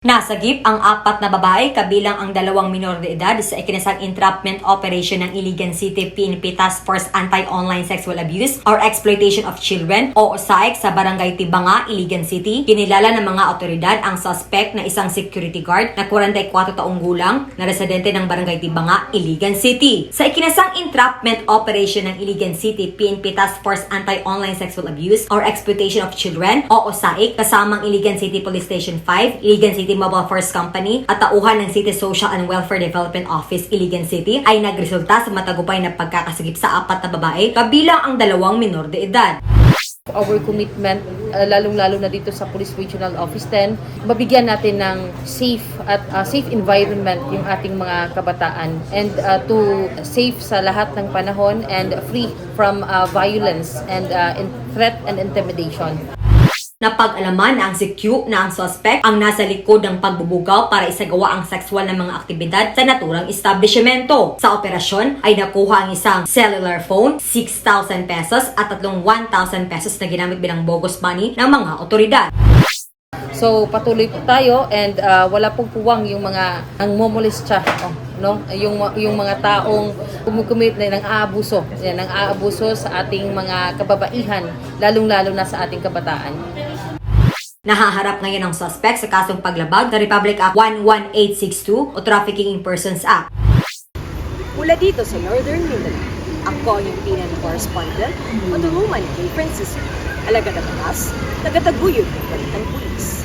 Nasagip ang apat na babae kabilang ang dalawang minor de edad sa ikinasang entrapment operation ng Iligan City PNP Task Force Anti-Online Sexual Abuse or Exploitation of Children o OSAIC sa Barangay Tibanga, Iligan City. Kinilala ng mga otoridad ang suspect na isang security guard na 44 taong gulang na residente ng Barangay Tibanga, Iligan City. Sa ikinasang entrapment operation ng Iligan City PNP Task Force Anti-Online Sexual Abuse or Exploitation of Children o OSAIC kasamang Iligan City Police Station 5, Iligan City Mobile Force Company at tauhan ng City Social and Welfare Development Office Iligan City ay nagresulta sa matagupay na pagkakasagip sa apat na babae kabilang ang dalawang minor de edad. our commitment, uh, lalong-lalo na dito sa Police Regional Office 10, mabigyan natin ng safe at uh, safe environment yung ating mga kabataan and uh, to safe sa lahat ng panahon and free from uh, violence and uh, in- threat and intimidation. Napag-alaman na ang si Q na ang suspect ang nasa likod ng pagbubugaw para isagawa ang sexual na mga aktibidad sa naturang establishmento. Sa operasyon ay nakuha ang isang cellular phone, 6,000 pesos at tatlong 1,000 pesos na ginamit bilang bogus money ng mga otoridad. So patuloy po tayo and uh, wala pong puwang yung mga ang momolestya, oh, no? Yung yung mga taong kumukumit na ng aabuso, yan, ng aabuso sa ating mga kababaihan, lalong-lalo na sa ating kabataan. Nahaharap ngayon ang suspect sa kasong paglabag sa Republic Act 11862 o Trafficking in Persons Act. Mula dito sa Northern Mindanao, ako yung Pinan Correspondent Woman kay Francisco. Alaga na batas, tagataguyod ng balitang pulis.